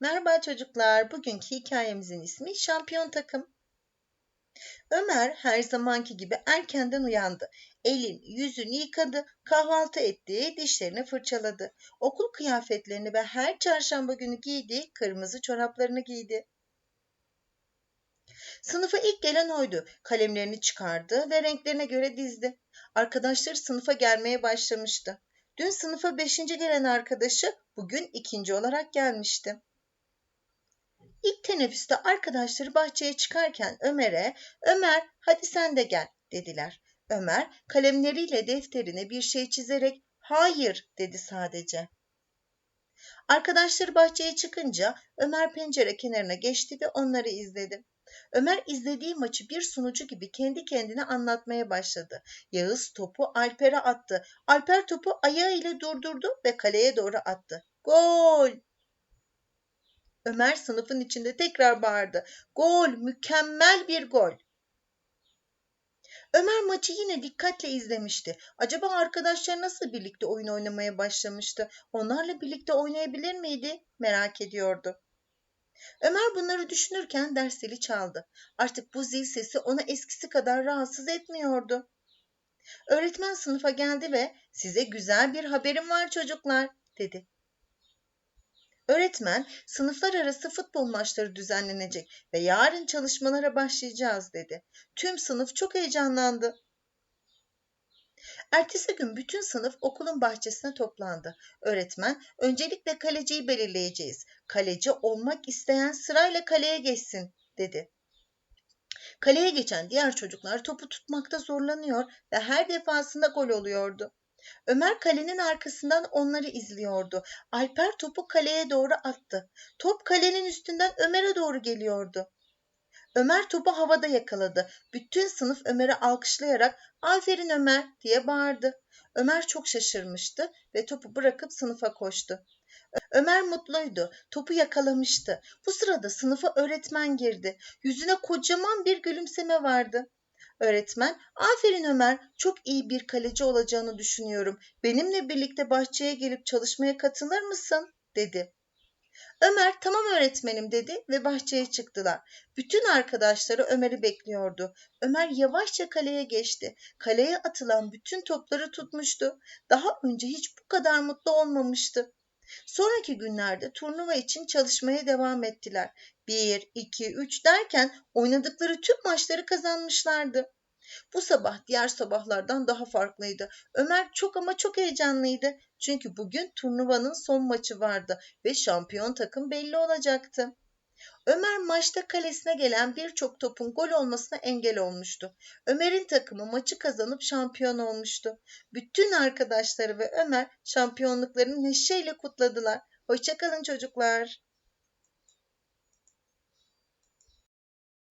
Merhaba çocuklar. Bugünkü hikayemizin ismi Şampiyon Takım. Ömer her zamanki gibi erkenden uyandı. Elin yüzünü yıkadı, kahvaltı etti, dişlerini fırçaladı. Okul kıyafetlerini ve her çarşamba günü giydiği kırmızı çoraplarını giydi. Sınıfa ilk gelen oydu. Kalemlerini çıkardı ve renklerine göre dizdi. Arkadaşları sınıfa gelmeye başlamıştı. Dün sınıfa beşinci gelen arkadaşı bugün ikinci olarak gelmişti. İlk teneffüste arkadaşları bahçeye çıkarken Ömer'e "Ömer, hadi sen de gel." dediler. Ömer kalemleriyle defterine bir şey çizerek "Hayır." dedi sadece. Arkadaşları bahçeye çıkınca Ömer pencere kenarına geçti ve onları izledi. Ömer izlediği maçı bir sunucu gibi kendi kendine anlatmaya başladı. Yağız topu Alper'e attı. Alper topu ayağıyla durdurdu ve kaleye doğru attı. Gol! Ömer sınıfın içinde tekrar bağırdı. Gol, mükemmel bir gol. Ömer maçı yine dikkatle izlemişti. Acaba arkadaşlar nasıl birlikte oyun oynamaya başlamıştı? Onlarla birlikte oynayabilir miydi? Merak ediyordu. Ömer bunları düşünürken ders zili çaldı. Artık bu zil sesi onu eskisi kadar rahatsız etmiyordu. Öğretmen sınıfa geldi ve size güzel bir haberim var çocuklar dedi. Öğretmen sınıflar arası futbol maçları düzenlenecek ve yarın çalışmalara başlayacağız dedi. Tüm sınıf çok heyecanlandı. Ertesi gün bütün sınıf okulun bahçesine toplandı. Öğretmen, öncelikle kaleciyi belirleyeceğiz. Kaleci olmak isteyen sırayla kaleye geçsin, dedi. Kaleye geçen diğer çocuklar topu tutmakta zorlanıyor ve her defasında gol oluyordu. Ömer kalenin arkasından onları izliyordu. Alper topu kaleye doğru attı. Top kalenin üstünden Ömer'e doğru geliyordu. Ömer topu havada yakaladı. Bütün sınıf Ömer'i alkışlayarak "Aferin Ömer!" diye bağırdı. Ömer çok şaşırmıştı ve topu bırakıp sınıfa koştu. Ömer mutluydu. Topu yakalamıştı. Bu sırada sınıfa öğretmen girdi. Yüzüne kocaman bir gülümseme vardı. Öğretmen, aferin Ömer, çok iyi bir kaleci olacağını düşünüyorum. Benimle birlikte bahçeye gelip çalışmaya katılır mısın? dedi. Ömer tamam öğretmenim dedi ve bahçeye çıktılar. Bütün arkadaşları Ömer'i bekliyordu. Ömer yavaşça kaleye geçti. Kaleye atılan bütün topları tutmuştu. Daha önce hiç bu kadar mutlu olmamıştı. Sonraki günlerde turnuva için çalışmaya devam ettiler. Bir, iki, üç derken oynadıkları tüm maçları kazanmışlardı. Bu sabah diğer sabahlardan daha farklıydı. Ömer çok ama çok heyecanlıydı. Çünkü bugün turnuvanın son maçı vardı ve şampiyon takım belli olacaktı. Ömer maçta kalesine gelen birçok topun gol olmasına engel olmuştu. Ömer'in takımı maçı kazanıp şampiyon olmuştu. Bütün arkadaşları ve Ömer şampiyonluklarını neşeyle kutladılar. Hoşçakalın çocuklar.